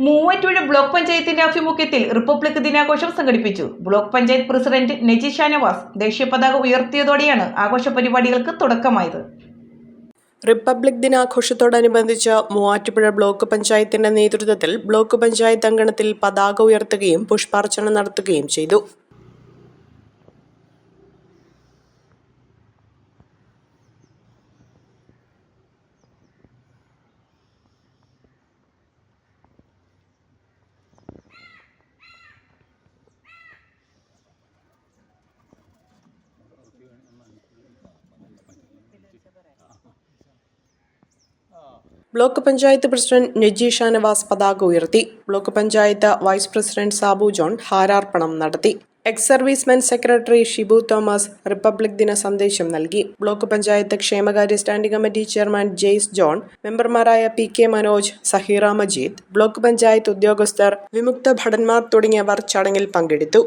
Muvattupuzha block പഞ്ചായത്തിന്റെ ആഭിമുഖ്യത്തിൽ republic ദിനാഘോഷം സംഘടിപ്പിച്ചു. ബ്ലോക്ക് പഞ്ചായത്ത് പ്രസിഡന്റ് നജി ഷാനവാസ് ദേശീയ പതാക ഉയർത്തിയതോടെയാണ് ആഘോഷ പരിപാടികൾക്ക് തുടക്കമായത്. റിപ്പബ്ലിക് ദിനാഘോഷത്തോടനുബന്ധിച്ച് മൂവാറ്റുപുഴ ബ്ലോക്ക് പഞ്ചായത്തിന്റെ നേതൃത്വത്തിൽ ബ്ലോക്ക് പഞ്ചായത്ത് അങ്കണത്തിൽ പതാക ഉയർത്തുകയും പുഷ്പാർച്ചന നടത്തുകയും ചെയ്തു. ബ്ലോക്ക് പഞ്ചായത്ത് പ്രസിഡന്റ് നജി ഷാനവാസ് പതാക ഉയർത്തി. Block panchayat vice president Sabu John ഹാരാർപ്പണം നടത്തി. Ex servicemen secretary Shibu Thomas republic ദിന സന്ദേശം നൽകി. ബ്ലോക്ക് പഞ്ചായത്ത് ക്ഷേമകാര്യ standing committee chairman Jaise John മെമ്പർമാരായ P K Manoj Saheera Majeed block panchayat ഉദ്യോഗസ്ഥർ വിമുക്ത ഭടന്മാർ തുടങ്ങിയവർ ചടങ്ങിൽ പങ്കെടുത്തു.